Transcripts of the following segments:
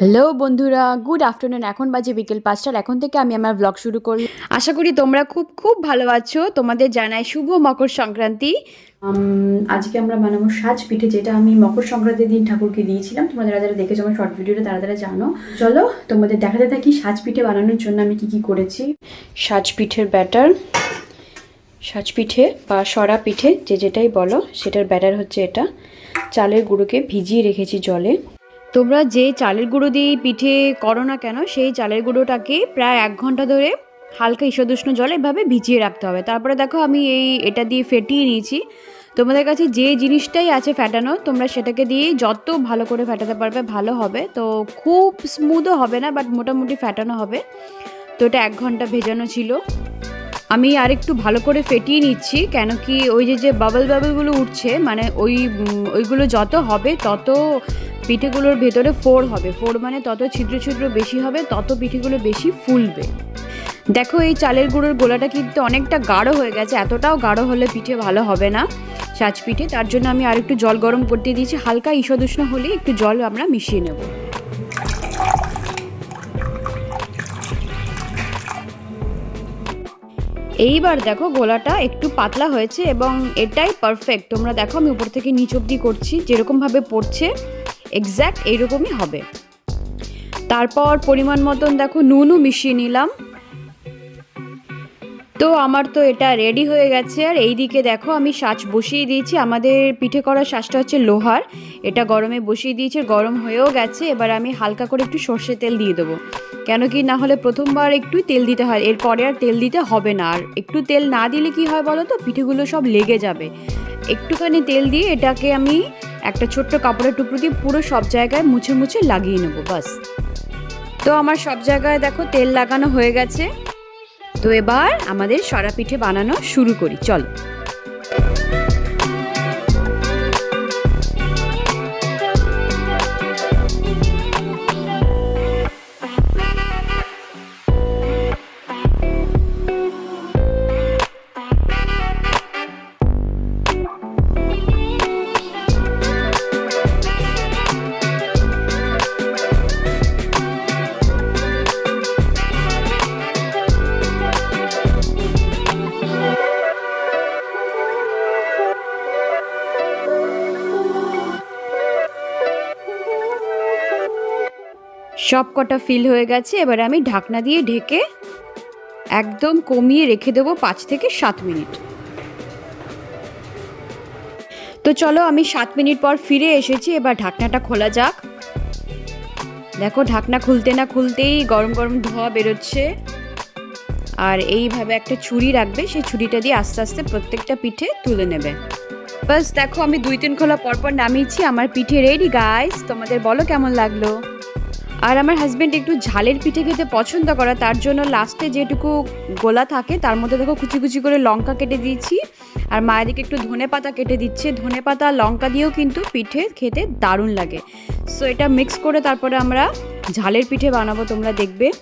Hello বন্ধুরা good afternoon. এখন বাজে বিকেল পাঁচটার। এখন থেকে আমি আমার ব্লগ শুরু করি আশা করি তোমরা খুব খুব ভালো আছো। তোমাদের জানাই শুভ মকর সংক্রান্তি। আজকে আমরা বানাবো সাজ পিঠে যেটা আমি মকর সংক্রান্তির দিন ঠাকুরকে দিয়েছিলাম। তোমরা যারা যারা দেখেছ আমার শর্ট ভিডিওটা তারা তারা জানো। চলো তোমাদের দেখাতে থাকি সাজ পিঠে বানানোর জন্য আমি কি কি করেছি। সাজ পিঠের ব্যাটার সাজ পিঠে বা সরা পিঠে যে যেটাই বলো সেটার ব্যাটার হচ্ছে এটা। চালের গুঁড়োকে ভিজিয়ে রেখেছি জলে। তোমরা যে চালের গুঁড়ো দিয়ে পিঠে করো না কেন, সেই চালের গুঁড়োটাকে প্রায় এক ঘণ্টা ধরে হালকা ঈষদুষ্ণ জলে এভাবে ভিজিয়ে রাখতে হবে। তারপরে দেখো আমি এই এটা দিয়ে ফেটিয়ে নিয়েছি। তোমাদের কাছে যে জিনিসটাই আছে ফ্যাটানো তোমরা সেটাকে দিয়ে যত ভালো করে ফ্যাটাতে পারবে ভালো হবে। তো খুব স্মুথও হবে না বাট মোটামুটি ফ্যাটানো হবে। তো এটা এক ঘণ্টা ভেজানো ছিল। আমি আর একটু ভালো করে ফেটিয়ে নিচ্ছি, কেন কি ওই যে যে বাবল বাবলগুলো উঠছে মানে ওই ওইগুলো যত হবে, তত পিঠেগুলোর ভেতরে ফোড় হবে। ফোড় মানে তত ছিদ্র ছিদ্র বেশি হবে, তত পিঠেগুলো বেশি ফুলবে। দেখো এই চালের গুঁড়োর গোলাটা কিন্তু অনেকটা গাঢ় হয়ে গেছে, এতটাও গাঢ় হলে পিঠে ভালো হবে না সাজ পিঠে তার জন্য আমি আর একটু জল গরম করতে দিয়েছি, হালকা ঈষদুষ্ণ হলে একটু জল আমরা মিশিয়ে নেব। এইবার দেখো গোলাটা একটু পাতলা হয়েছে এবং এটাই পারফেক্ট তোমরা দেখো আমি উপর থেকে নিচ অব্দি করছি, যেরকমভাবে পড়ছে এক্স্যাক্ট এইরকমই হবে। তারপর পরিমাণ মতন দেখো নুনও মিশিয়ে নিলাম। তো আমার তো এটা রেডি হয়ে গেছে। আর এই দিকে দেখো আমি সাজ বসিয়ে দিয়েছি। আমাদের পিঠে করা সাজটা হচ্ছে লোহার। এটা গরমে বসিয়ে দিয়েছে, গরম হয়েও গেছে। এবার আমি হালকা করে একটু সর্ষে তেল দিয়ে দেবো। কেন কি না হলে প্রথমবার একটু তেল দিতে হয়, এরপরে আর তেল দিতে হবে না। আর একটু তেল না দিলে কি হয় বলো তো? পিঠেগুলো সব লেগে যাবে। একটুখানি তেল দিয়ে এটাকে আমি একটা ছোট্ট কাপড়ের টুকরো দিয়ে পুরো সব জায়গায় মুছে মুছে লাগিয়ে নেব, বাস। তো আমার সব জায়গায় দেখো তেল লাগানো হয়ে গেছে। তো এবার আমাদের সরা পিঠে বানানো শুরু করি চলো। সব কটা ফিল হয়ে গেছে, এবার আমি ঢাকনা দিয়ে ঢেকে একদম কমিয়ে রেখে দেবো পাঁচ থেকে সাত মিনিট। তো চলো আমি সাত মিনিট পর ফিরে এসেছি, এবার ঢাকনাটা খোলা যাক। দেখো ঢাকনা খুলতে না খুলতেই গরম গরম ধোয়া বেরোচ্ছে। আর এইভাবে একটা ছুরি রাখবে, সেই ছুরিটা দিয়ে আস্তে আস্তে প্রত্যেকটা পিঠে তুলে নেবে। বাস দেখো আমি দুই তিন খোলা পরপর নামিয়েছি, আমার পিঠে রেডি গাইস তোমাদের বলো কেমন লাগল? আর আমার হাজব্যান্ড একটু ঝালের পিঠে খেতে পছন্দ করে, তার জন্য লাস্টে যেটুকু গোলা থাকে, তার মধ্যে দেখো কুচি কুচি করে লঙ্কা কেটে দিয়েছি। আর মায়ের দিকে একটু ধনে পাতা কেটে দিচ্ছে। ধনে পাতা, লঙ্কা দিয়েও কিন্তু পিঠে খেতে দারুণ লাগে। সো এটা মিক্স করে তারপরে আমরা ঝালের পিঠে বানাবো, তোমরা দেখবে।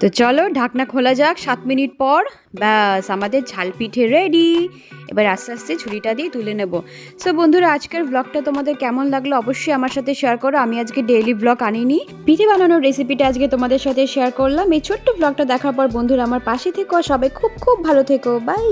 তো চলো ঢাকনা খোলা যাক, সাত মিনিট পর। ব্যাস, আমাদের ঝাল পিঠে রেডি এবার আস্তে আস্তে ছুরিটা দিয়ে তুলে নেব। সো বন্ধুরা, আজকের ব্লগটা তোমাদের কেমন লাগল অবশ্যই আমার সাথে শেয়ার করো। আমি আজকে ডেইলি ব্লগ আনিনি। পিঠে বানানোর রেসিপিটা আজকে তোমাদের সাথে শেয়ার করলাম। এই ছোট্ট ব্লগটা দেখার পর বন্ধুরা, আমার পাশে থেকো সবাই খুব খুব ভালো থেকো। বাই